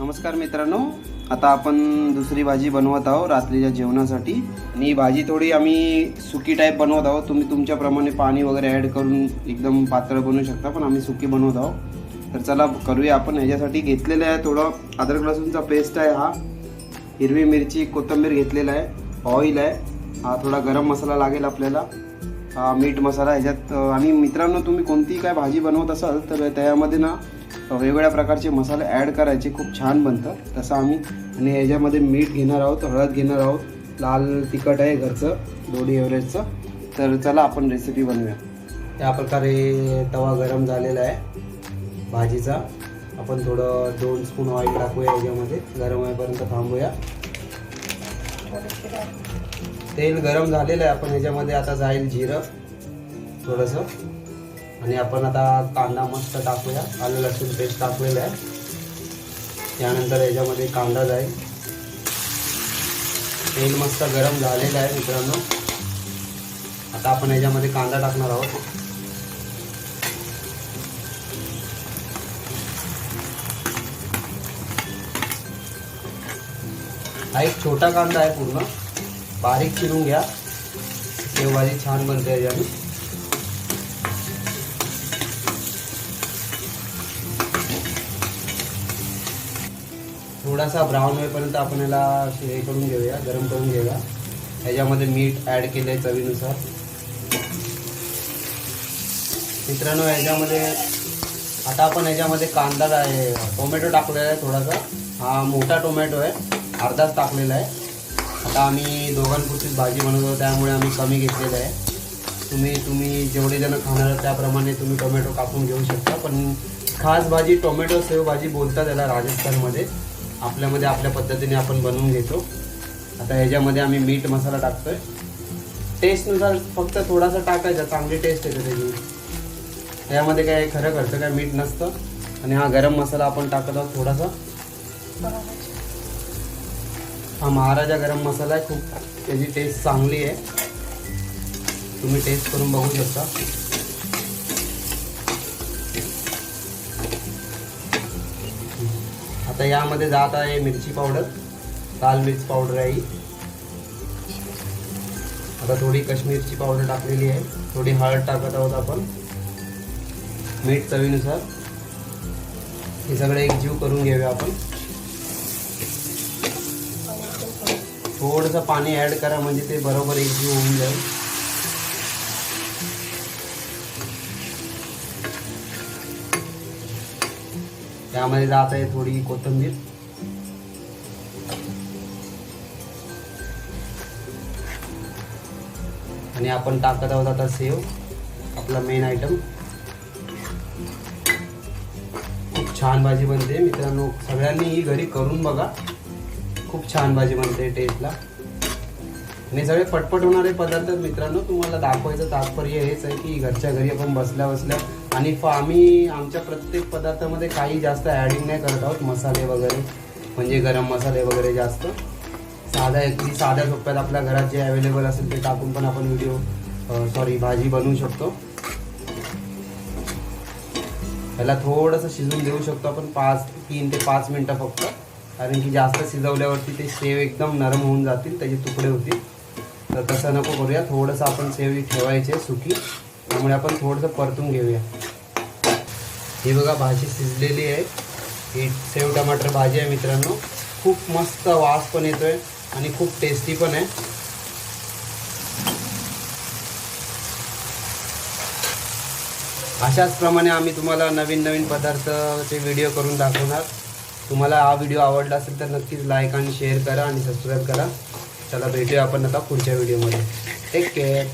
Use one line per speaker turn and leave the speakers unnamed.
नमस्कार मित्रांनो. आता आपण दुसरी भाजी बनवत आहोत रात्रीच्या जेवणासाठी. आणि ही भाजी थोडी आम्ही सुकी टाईप बनवत आहोत. तुम्ही तुमच्याप्रमाणे पाणी वगैरे ॲड करून एकदम पातळ बनवू शकता पण आम्ही सुकी बनवत आहोत. तर चला करूया आपण. ह्याच्यासाठी घेतलेलं आहे थोडं अद्रक लसूणचा पेस्ट आहे हा. हिरवी मिरची कोथिंबीर घेतलेला आहे. ऑइल आहे. हा थोडा गरम मसाला लागेल आपल्याला. मीठ मसाला ह्याच्यात आणि मित्रांनो तुम्ही कोणतीही काय भाजी बनवत असाल तर त्यामध्ये ना वेगवेगळ्या प्रकारचे मसाले ॲड करायचे खूप छान बनतं तसं आम्ही आणि ह्याच्यामध्ये मीठ घेणार आहोत हळद घेणार आहोत लाल तिखट आहे घरचं दोडी एव्हरेजचं तर चला आपण रेसिपी बनवूया. त्या प्रकारे तवा गरम झालेला आहे भाजीचा. आपण थोडं दोन स्पून ऑइल टाकूया याच्यामध्ये गरम होईपर्यंत थांबूया. तेल गरम झालेलं आहे. आपण ह्याच्यामध्ये आता जाईल जिरं थोडंसं. आणि आपण आता कांदा मस्त टाकूया. आलं लसूण पेस्ट टाकलेलं आहे. त्यानंतर याच्यामध्ये कांदा जाईल. तेल मस्त गरम झालेलं आहे मित्रांनो. आता आपण याच्यामध्ये कांदा टाकणार आहोत. हा एक छोटा कांदा आहे पूर्ण. बारीक चिरून घ्या. शेवभाजी छान बनते याच्याने थोडासा ब्राऊन होईपर्यंत आपण याला हे करून घेऊया गरम करून घेऊया. ह्याच्यामध्ये मीठ ॲड केलं आहे चवीनुसार. मित्रांनो ह्याच्यामध्ये आता आपण ह्याच्यामध्ये कांदा आहे टोमॅटो टाकलेला आहे थोडासा. हा मोठा टोमॅटो आहे. अर्धाच टाकलेला आहे. आता आम्ही दोघांपुरतीच भाजी बनवतो त्यामुळे आम्ही कमी घेतलेलं आहे. तुम्ही तुम्ही जेवढे जण खाणार आहात त्याप्रमाणे तुम्ही टोमॅटो कापून घेऊ शकता. पण खास भाजी टोमॅटो सेव भाजी बोलतात त्याला राजस्थानमध्ये. आपल्यामध्ये आपल्या पद्धतीने आपण बनवून घेतो. आता ह्याच्यामध्ये आम्ही मीठ मसाला टाकतोय. टेस्टनुसार फक्त थोडासा टाकायचा चांगली टेस्ट येते त्याची. त्यामध्ये काय खरं करतं काय मीठ नसतं. आणि हा गरम मसाला आपण टाकत आहोत थोडासा. हा महाराजा गरम मसाला आहे. खूप त्याची टेस्ट चांगली आहे. तुम्ही टेस्ट करून बघू शकता. आता यामध्ये जात आहे मिरची पावडर लाल मिरची पावडर आहे आता थोडी काश्मीरची पावडर टाकलेली आहे. थोडी हळद टाकत आहोत आपण. मीठ चवीनुसार. हे सगळं एक जीव करून घेऊया आपण. थोडंसं पाणी ॲड करा म्हणजे ते बरोबर एकजीव होऊन जाईल. त्यामध्ये जात आहे थोडी कोथिंबीर. आणि आपण टाकत आहोत आता सेव आपला मेन आयटम खूप छान भाजी बनते मित्रांनो. सगळ्यांनी ही घरी करून बघा. खूप छान भाजी बनते टेस्टला आणि सगळे पटपट होणारे पदार्थ मित्रांनो तुम्हाला दाखवायचं तात्पर्य हेच आहे की घरच्या घरी आपण बसल्या बसल्या आणि फ- आम्ही आमच्या प्रत्येक पदार्थामध्ये काही जास्त ॲडिंग नाही करत आहोत मसाले वगैरे म्हणजे गरम मसाले वगैरे जास्त. साध्या अगदी साध्या सोप्यात आपल्या घरात जे अवेलेबल असेल ते टाकून पण आपण व्हिडिओ सॉरी भाजी बनवू शकतो. त्याला थोडंसं शिजून देऊ शकतो आपण पाच तीन ते पाच मिनटं फक्त. कारण की जास्त शिजवल्यावरती ते सेव एकदम नरम होऊन जातील त्याचे तुकडे होतील. तर तसं नको करूया. थोडंसं आपण सेव ही ठेवायचे सुकी. त्यामुळे आपण थोडंसं परतून घेऊया. ही बघा भाजी शिजलेली आहे. ही सेव टमाटर भाजी आहे मित्रांनो. खूप मस्त वास पण येतोय आणि खूप टेस्टी पण आहे. अशाच प्रमाणे आम्ही तुम्हाला नवीन नवीन पदार्थाचे व्हिडिओ करून दाखवणार. तुम्हाला हा व्हिडिओ आवडला असेल तर नक्कीच लाईक आणि शेअर करा आणि सबस्क्राईब करा. चला भेटूया आपण आता पुढच्या व्हिडिओमध्ये टेक केअर